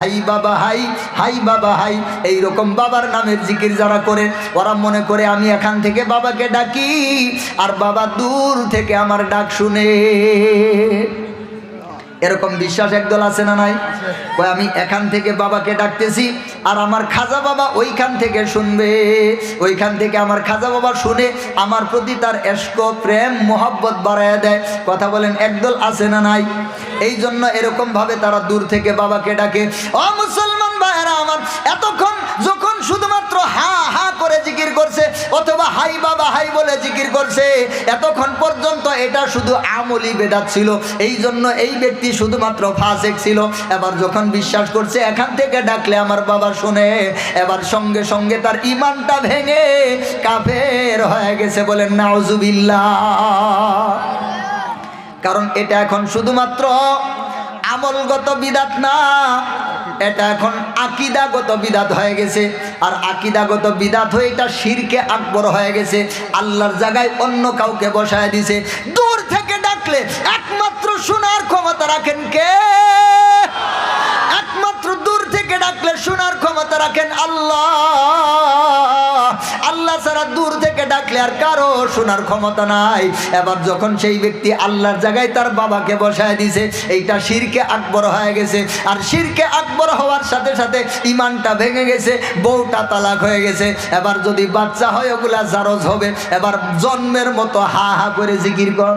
High বাবা, high high বাবা, high. এই রকম বাবার নামের জিকির যারা করে, ওরা মনে করে আমি এখান থেকে বাবাকে ডাকি, আর বাবা দূর থেকে আমার ডাক শুনে। এরকম বিশ্বাস একদল আছে না নাই? কয়, আমি এখান থেকে বাবাকে ডাকতেছি, আর আমার খাজা বাবা ওইখান থেকে শুনবে। ওইখান থেকে আমার খাজা বাবা শুনে আমার প্রতি তার এস্ক প্রেম, মোহাব্বত বাড়ায় দেয়। কথা বলেন, একদল আছে না নাই? এই জন্য এরকম ভাবে তারা দূর থেকে বাবাকে ডাকে। অ মুসলমান ভাইয়েরা, আমার করছে, অথবা হাই বাবা, হাই বলে জিকির করছে। এতক্ষণ পর্যন্ত এটা শুধু আমলি বেদাত ছিল। এই জন্য এই ব্যক্তি শুধুমাত্র ফাসেক ছিল। এবার যখন বিশ্বাস করছে, এখান থেকে ডাকলে আমার বাবা শুনে, এবার সঙ্গে সঙ্গে তার ইমানটা ভেঙে কাফের হয়ে গেছে বলেন নাউজুবিল্লাহ। কারণ এটা এখন শুধুমাত্র আমলগত বিদাত না এটা এখন আকিদাগত বিদাত হয়ে গেছে। আর আকিদাগত বিদাত হয়ে এটা শিরকে আকবর হয়ে গেছে। আল্লাহর জায়গায় অন্য কাউকে বসায় দিছে। দূর থেকে ডাকলে একমাত্র শোনার ক্ষমতা রাখেন কে? একমাত্র দূর থেকে ডাকলে শোনার ক্ষমতা রাখেন আল্লাহ। আল্লাহ ছাড়া দূর থেকে ডাকলে আর কারও শোনার ক্ষমতা নাই। এবার যখন সেই ব্যক্তি আল্লাহর জায়গায় তার বাবাকে বসায় দিছে, এইটা শিরকে আকবর হয়ে গেছে। আর শিরকে আকবর হওয়ার সাথে সাথে ইমানটা ভেঙে গেছে, বউটা তালাক হয়ে গেছে। এবার যদি বাচ্চা হয়, ওগুলা জারজ হবে। এবার জন্মের মতো হা হা করে জিকির কর।